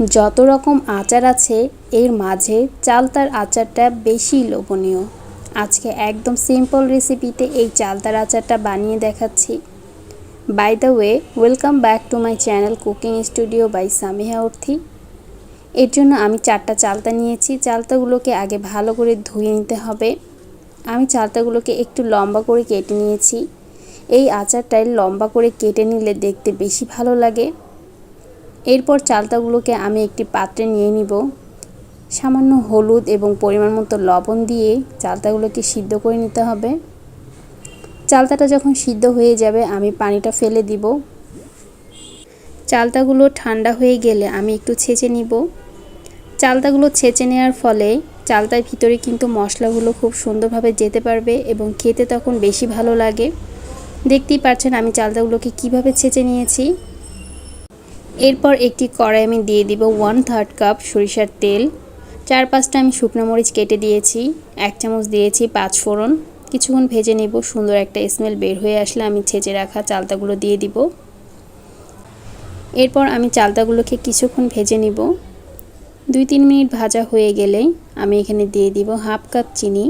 যত রকম আচার আছে, এর মাঝে চালতার আচারটা বেশি লোভনীয়। আজকে একদম সিম্পল রেসিপিতে এই চালতার আচারটা বানিয়ে দেখাচ্ছি। By the way welcome back to my channel cooking studio by Samiha Orthi এর জন্য আমি চারটা চালতা নিয়েছি। চালতাগুলোকে আগে ভালো করে ধুয়ে নিতে হবে। আমি চালতাগুলোকে একটু লম্বা করে কেটে নিয়েছি। এই আচারটায় লম্বা করে কেটে নিলে দেখতে বেশি ভালো লাগে। এরপর চালতাগুলোকে আমি একটি পাত্রে নিয়ে নিব। সামান্য হলুদ এবং পরিমাণ মতো লবণ দিয়ে চালতাগুলোকে সিদ্ধ করে নিতে হবে। চালতাটা যখন সিদ্ধ হয়ে যাবে, আমি পানিটা ফেলে দিব। চালতাগুলো ঠান্ডা হয়ে গেলে আমি একটু ছেঁচে নিব। চালতাগুলো ছেঁচে নেওয়ার ফলে চালতার ভিতরে কিন্তু মশলাগুলো খুব সুন্দরভাবে যেতে পারবে এবং খেতে তখন বেশি ভালো লাগে। দেখতেই পাচ্ছেন আমি চালতাগুলোকে কীভাবে ছেঁচে নিয়েছি। এরপর একটি কড়াই আমি দিয়ে দিব ওয়ান থার্ড কাপ সরিষার তেল। চার পাঁচটা আমি শুকনো মরিচ কেটে দিয়েছি, এক চামচ দিয়েছি পাঁচ ফোড়ন। কিছুক্ষণ ভেজে নেব, সুন্দর একটা স্মেল বের হয়ে আসলে আমি ছেঁচে রাখা চালতাগুলো দিয়ে দিব। এরপর আমি চালতাগুলোকে কিছুক্ষণ ভেজে নিব। দুই তিন মিনিট ভাজা হয়ে গেলে আমি এখানে দিয়ে দিব হাফ কাপ চিনি।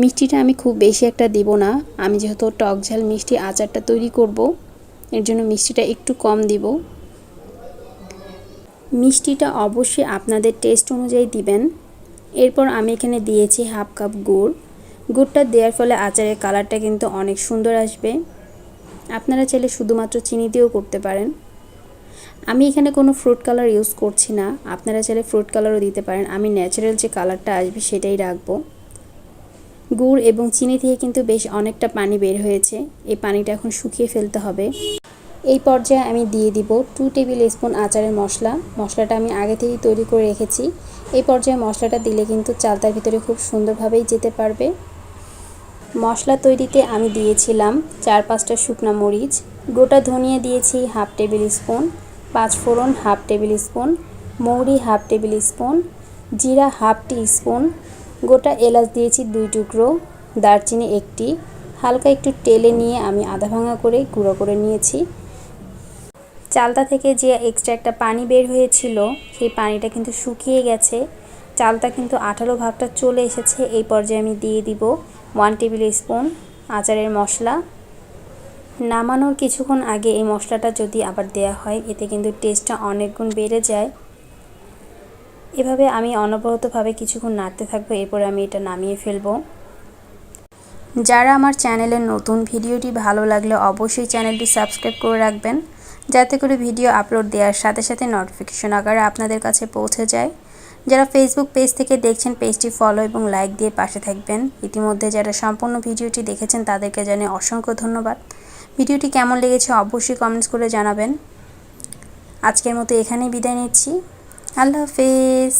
মিষ্টিটা আমি খুব বেশি একটা দিব না, আমি যেহেতু টক ঝাল মিষ্টি আচারটা তৈরি করব। এর জন্য মিষ্টিটা একটু কম দিব। মিষ্টিটা অবশ্যই আপনাদের টেস্ট অনুযায়ী দিবেন। এরপর আমি এখানে দিয়েছি হাফ কাপ গুড়। গুড়টা দেওয়ার ফলে আচারের কালারটা কিন্তু অনেক সুন্দর আসবে। আপনারা চাইলে শুধুমাত্র চিনি দিয়েও করতে পারেন। আমি এখানে কোনো ফ্রুট কালার ইউজ করছি না। আপনারা চাইলে ফ্রুট কালারও দিতে পারেন। আমি ন্যাচারাল যে কালারটা আসবে সেটাই রাখব। গুড় এবং চিনি থেকে কিন্তু বেশ অনেকটা পানি বের হয়েছে। এই পানিটা এখন শুকিয়ে ফেলতে হবে। এই পর্যায়ে আমি দিয়ে দিব টু টেবিল স্পুন আচারের মশলা। মশলাটা আমি আগে থেকেই তৈরি করে রেখেছি। এই পর্যায়ে মশলাটা দিলে কিন্তু চালতার ভিতরে খুব সুন্দরভাবেই যেতে পারবে। মশলা তৈরিতে আমি দিয়েছিলাম চার পাঁচটা শুকনা মরিচ, গোটা ধনিয়া দিয়েছি হাফ টেবিল স্পুন পাঁচ ফোড়ন হাফ টেবিল স্পুন মৌরি হাফ টেবিল স্পুন জিরা হাফ টি স্পুন গোটা এলাচ দিয়েছি দুই টুকরো, দারচিনি একটি, হালকা একটু টেলে নিয়ে আমি আধা ভাঙা করে গুঁড়ো করে নিয়েছি। চালতা থেকে যে এক্সট্রা একটা পানি বের হয়েছিল, সেই পানিটা কিন্তু শুকিয়ে গেছে। চালটা কিন্তু আঠালো ভাবটা চলে এসেছে, এই পর্যায়ে আমি দিয়ে দিব ওয়ান টেবিল স্পুন আচারের মশলা। নামানোর কিছুক্ষণ আগে এই মশলাটা যদি আবার দেয়া হয়, এতে কিন্তু টেস্টটা অনেক গুণ বেড়ে যায়। এভাবে আমি অনবরতভাবে কিছুক্ষণ নাড়তে থাকব, এরপরে আমি এটা নামিয়ে ফেলব। যারা আমার চ্যানেলের নতুন, ভিডিওটি ভালো লাগলে অবশ্যই চ্যানেলটি সাবস্ক্রাইব করে রাখবেন, যাতে করে ভিডিও আপলোড দেওয়ার সাথে সাথে নোটিফিকেশন আকারে আপনাদের কাছে পৌঁছে যায়। যারা ফেসবুক পেজ থেকে দেখছেন পেজটি ফলো এবং লাইক দিয়ে পাশে থাকবেন। ইতিমধ্যে যারা সম্পূর্ণ ভিডিওটি দেখেছেন, তাদেরকে জানিয়ে অসংখ্য ধন্যবাদ। ভিডিওটি কেমন লেগেছে অবশ্যই কমেন্টস করে জানাবেন। আজকের মতো এখানেই বিদায় নিচ্ছি। আল্লাহ হাফেজ